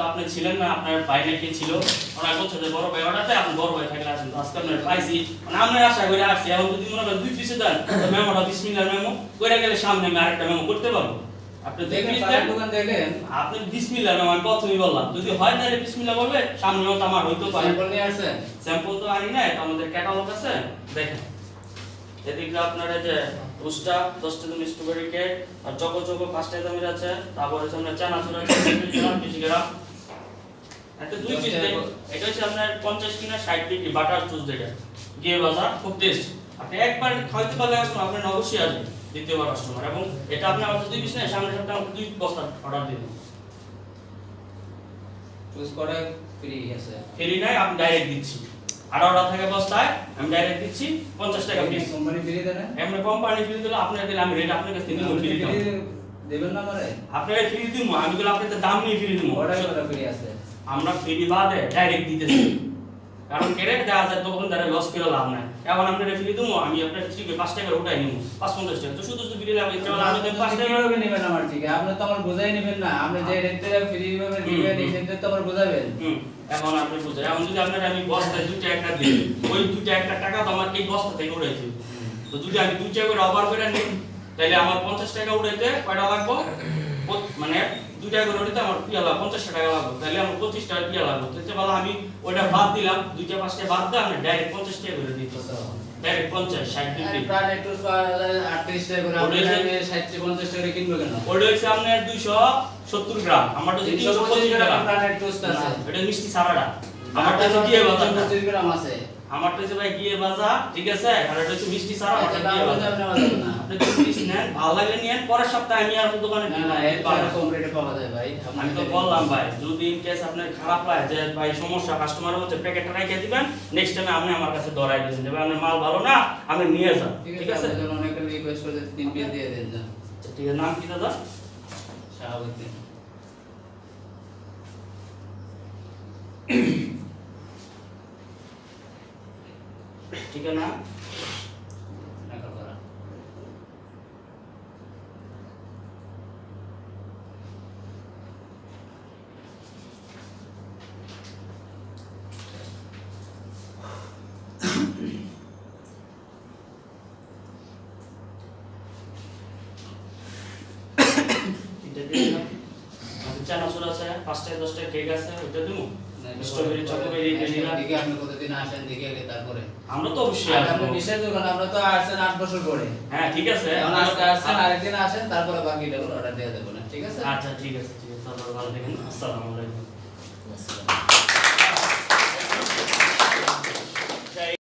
তো আপনি ছিলেন না আপনার ভাই নাকি ছিল। ওনার বলছে যে বড় ভাই অর্ডারতে আপনি বড় ভাই থাকলে আসেন আজকে আপনার পাইছি মানে আমরা আশা করে আসছি এখন যদি মনে করেন দুই পিসে দেন মেমোটা বিসমিল্লার মেমো করে গেলে সামনে আমি আরেকটা মেমো করতে পারব। আপনি দেখেন দোকান দেখেন। আপনি বিসমিল্লার মেমো আমি প্রথমেই বললাম। যদি হয় তাহলে বিসমিল্লা বলবে সামনে মতো আমার পারে। স্যাম্পল নিয়ে স্যাম্পল তো আনি নাই তো আমাদের ক্যাটালগ আছে। দেখেন। এদিকে আপনার এই যে উস্টা দশটা দিন স্ট্রবেরি কেক আর চকো চকো পাঁচটা দামের আছে। তারপর চানাচুর আছে গ্রাম বিশ গ্রাম দুই পিস দেন এটা হচ্ছে আপনার পঞ্চাশ কিনা ষাট ডিগ্রি বাটার চুজ যেটা। গিয়ে বাজার খুব টেস্ট আপনি একবার খাইতে পারলে আসুন আপনার অবশ্যই আসবেন দ্বিতীয়বার কাস্টমার এবং এটা আপনি আমার দুই পিস নেই সামনের সপ্তাহে আমাকে দুই বস্তা অর্ডার দিন। চুজ করে ফ্রি আছে। ফ্রি নাই আমি ডাইরেক্ট দিচ্ছি। আঠারোটা থাকে বস্তায় আমি ডাইরেক্ট দিচ্ছি পঞ্চাশ টাকা পিস কোম্পানি ফ্রি দেন এমনি কোম্পানি ফ্রি দিলে আমি রেট আপনার কাছ থেকে ফ্রি দাম দেবেন না মানে? আপনার ফ্রি দিব আমি আপনাদের দাম নিয়ে ফ্রি দিব অর্ডার করে ফ্রি আছে। আমরা ফ্রি বাদে ডাইরেক্ট দিতেছি। কারণ কেটে দেওয়া যায় তখন তারা লস করে লাভ নাই। এখন আপনার ফ্রি দিব আমি আপনার থেকে পাঁচ টাকা উঠাই নিব পাঁচ পঞ্চাশ টাকা। তো শুধু শুধু চল আমি পাঁচ টাকা নেবেন আমার থেকে? আপনি তো আমার বোঝাই নেবেন না। আপনি যে রেটে ফ্রি ভাবে দিবেন এই সেটা তো আমার বোঝাবেন। এখন আপনি বোঝাই এখন যদি আপনার আমি বস্তায় দুইটা একটা দিই ওই দুইটা একটা টাকা তো আমার এই বস্তা থেকে উঠাইছি তো যদি আমি দুইটা করে অফার করে নিই তাহলে আমার পঞ্চাশ টাকা উঠাইতে কয়টা লাগবো? পো- করে আমার পিয়া পঞ্চাশ টাকা লাগবে। তাহলে আমার পঁচিশ টাকা পিয়া লাগবে। তাহলে বলা আমি ওইটা বাদ দিলাম দুইটা পাঁচটা বাদ দিয়ে আমি ডাইরেক্ট পঞ্চাশ টাকা করে দিই ডাইরেক্ট পঞ্চাশ ষাট ডিগ্রি আটত্রিশ টাকা করে ষাট পঞ্চাশ টাকা করে কিনবে কেন? ওটা হচ্ছে আপনার দুইশো সত্তর গ্রাম। আমার তো তিনশো তিনশো পঁচিশ পঁচিশ গ্রাম। গ্রাম প্রায় এটা মিষ্টি সারাটা আমার আমারটা কাছে গিয়ে গ্রাম আছে। আমারটা হচ্ছে ভাই গিয়ে বাজা ঠিক আছে? আর এটা হচ্ছে মিষ্টি সারা আচ্ছা, আমারটা গিয়ে বাজা আপনি আমাদের না। আপনি যদি পিস নেন। ভালো লাগলে নিয়েন পরের সপ্তাহে আমি আর দোকানে না, না, এর পারব। কম রেটে পাওয়া যায় ভাই। আমি তো বললাম ভাই যদি ইন কেস আপনার খারাপ লাগে যে ভাই সমস্যা কাস্টমার হচ্ছে প্যাকেটটা রেখে দিবেন নেক্সট টাইমে আপনি আমার কাছে ধরাই দিবেন যে ভাই আপনার মাল ভালো না আপনি নিয়ে যান। ঠিক আছে অনেকটা রিকোয়েস্ট করে তিন পিস দিয়ে দেন আচ্ছা, ঠিক আছে। নাম কি দাদা? শাহাবুদ্দিন। ঠিকানা? দিলাম। আমাদের চানাচুর আছে পাঁচটায় দশটায় কেক আছে ওইটা দিব? স্ট্রবেরি চকোবেরি ভ্যানিলা দিকে আপনি কতদিন আসেন দেখে গেলে তারপরে। আমরা তো অবশ্যই আসব। বিশেষ দোকান আমরা তো আসেন আট বছর পরে। হ্যাঁ ঠিক আছে। এখন আজকে আসেন আরেকদিন আসেন তারপরে বাকিটা অর্ডার দিয়ে দেবো না ঠিক আছে? আচ্ছা ঠিক আছে ঠিক আছে। তাহলে ভালো থাকেন। আসসালামু আলাইকুম।